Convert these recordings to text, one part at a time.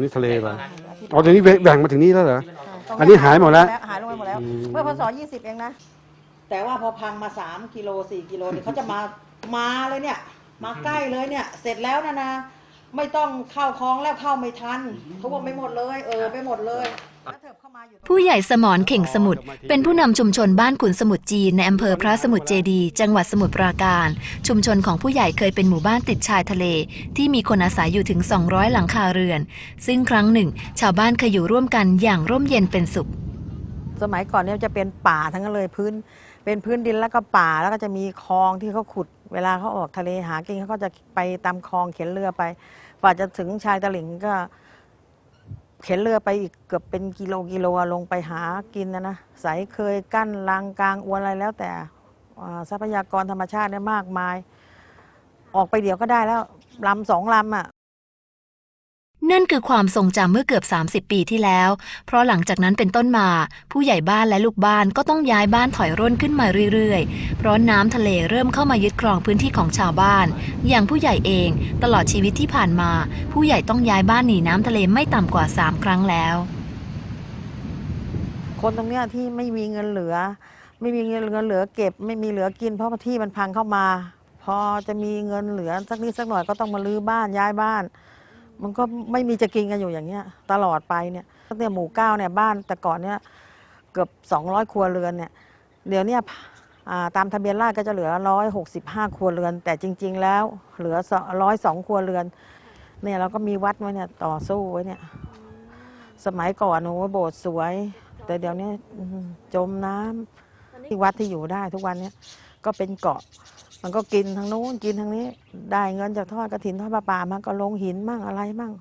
นนี้ทะเลเหรออ๋อเดี๋ยวนี้แบ่งมาถึงนี่แล้วเหรอ ตรงอันนี้หายหมดแล้วหายลงไปหมดแล้ว อืม เมื่อพศ20เองนะ แต่ว่าพอพังมา3กิโล4กิโลเนี่ยเขาจะมามาเลยเนี่ย มาใกล้เลยเนี่ย เสร็จแล้วนะนะ ไม่ต้องเข้าคลองแล้วเข้าไม่ทันเขาบอกไปหมดเลย เออไปหมดเลย ผู้ใหญ่สมรเข่งสมุทรเป็นผู้นำชุมชนบ้านขุนสมุทรจีนในอำเภอพระสมุทรเจดี จังหวัดสมุทรปราการ ชุมชนของผู้ใหญ่เคยเป็นหมู่บ้านติดชายทะเล ที่มีคนอาศัยอยู่ถึง 200 หลังคาเรือน ซึ่งครั้งหนึ่ง ชาวบ้านเคยอยู่ร่วมกันอย่างร่มเย็นเป็นสุข สมัยก่อนเนี่ยจะเป็นป่าทั้งนั้นเลยพื้น เป็นพื้นดินแล้วก็ป่าแล้วก็จะมีคลองที่เขาขุด เวลาเขาออกทะเลหากินเขาก็จะไปตามคลองเข็นเรือไปกว่าจะถึงชายตลิ่งก็ เข็นเรือไปอีกเกือบเป็นกิโลกิโลลงไปหากินนะนะสายเคยกั้นรางกลางอวนอะไรแล้วแต่ทรัพยากรธรรมชาติเนี่ยมากมาย ออกไปเดี๋ยวก็ได้แล้วลำสองลำอะ นั่นคือความทรงจำเมื่อเกือบ 30 ปีที่แล้ว เพราะหลังจากนั้นเป็นต้นมา ผู้ใหญ่บ้านและลูกบ้านก็ต้องย้ายบ้านถอยร่นขึ้นมาเรื่อยๆ เพราะน้ำทะเลเริ่มเข้ามายึดครองพื้นที่ของชาวบ้าน อย่างผู้ใหญ่เอง ตลอดชีวิตที่ผ่านมา ผู้ใหญ่ต้องย้ายบ้านหนีน้ำทะเลไม่ต่ำกว่า 3 ครั้งแล้ว คนตรงเนี้ยที่ไม่มีเงินเหลือ ไม่มีเงินเหลือเก็บ ไม่มีเหลือกิน เพราะที่มันพังเข้ามา พอจะมีเงินเหลือสักนิดสักหน่อยก็ต้องมาลื้อบ้านย้ายบ้าน มันก็ไม่มีจะกินกันอยู่อย่างเงี้ย ตลอดไปเนี่ยตั้งแต่หมู่เก้าเนี่ยบ้านแต่ก่อนเนี่ยเกือบ 200 ครัวเรือนเนี่ยเดี๋ยวเนี่ยอ่าตามทะเบียนราษฎร์ก็จะเหลือ 165 ครัวเรือน แต่จริง ๆ แล้วเหลือร้อยสองครัวเรือนเนี่ยเราก็มีวัดไว้เนี่ยต่อสู้ไว้เนี่ย สมัยก่อนโอ้โหโบสถ์สวย แต่เดี๋ยวนี้อื้อหือจมน้ำที่วัดที่อยู่ได้ทุกวันเนี้ยก็เป็นเกาะ มันก็กินทางนู้นกินทางนี้ ได้เงินจากทอดกระถินทอดประปามาก็ลงหินมั่งอะไรมั่ง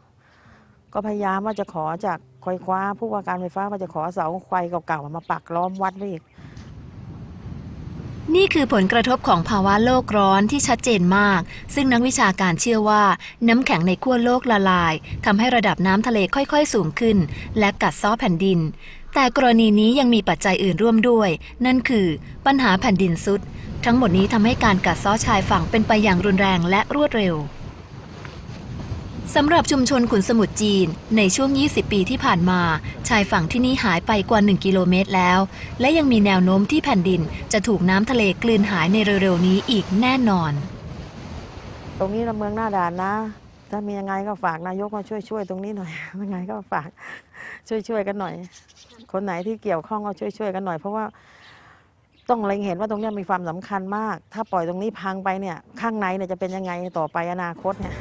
ก็พยายามว่าจะขอจากคอยคว้าผู้ว่าการไฟฟ้าว่าจะขอเสาไฟเก่าๆมาปักล้อมวัดไว้อีก นี่คือผลกระทบของภาวะโลกร้อนที่ชัดเจนมาก ซึ่งนักวิชาการเชื่อว่า น้ำแข็งในขั้วโลกละลายทำให้ระดับน้ำทะเลค่อยๆ สูงขึ้น และกัดซ้อแผ่นดิน แต่กรณีนี้ยังมีปัจจัยอื่นร่วมด้วย นั่นคือ ปัญหาแผ่นดินซุด ทั้งหมดนี้ทำให้การกัดเซ้อชายฝั่งเป็นไปอย่างรุนแรงและรวดเร็วสำหรับชุมชนขุนสมุทรจีน ในช่วง 20 ปีที่ผ่านมา ชายฝั่งที่นี่หายไปกว่า 1 กิโลเมตรแล้ว และยังมีแนวโน้มที่แผ่นดินจะถูกน้ำทะเลกลืนหายในเร็วๆนี้อีกแน่นอน ตรงนี้เราเมืองหน้าด่านนะ ถ้ามียังไงก็ฝากนายกมาช่วยช่วยตรงนี้หน่อยยังไงก็ฝากช่วยช่วยกันหน่อย คนไหนที่เกี่ยวข้องก็ช่วยช่วยกันหน่อยเพราะว่า ต้องเล็งเห็นว่าตรงนี้มีความสำคัญมาก ถ้าปล่อยตรงนี้พังไปเนี่ยข้างในเนี่ยจะเป็นยังไงต่อไปอนาคตเนี่ย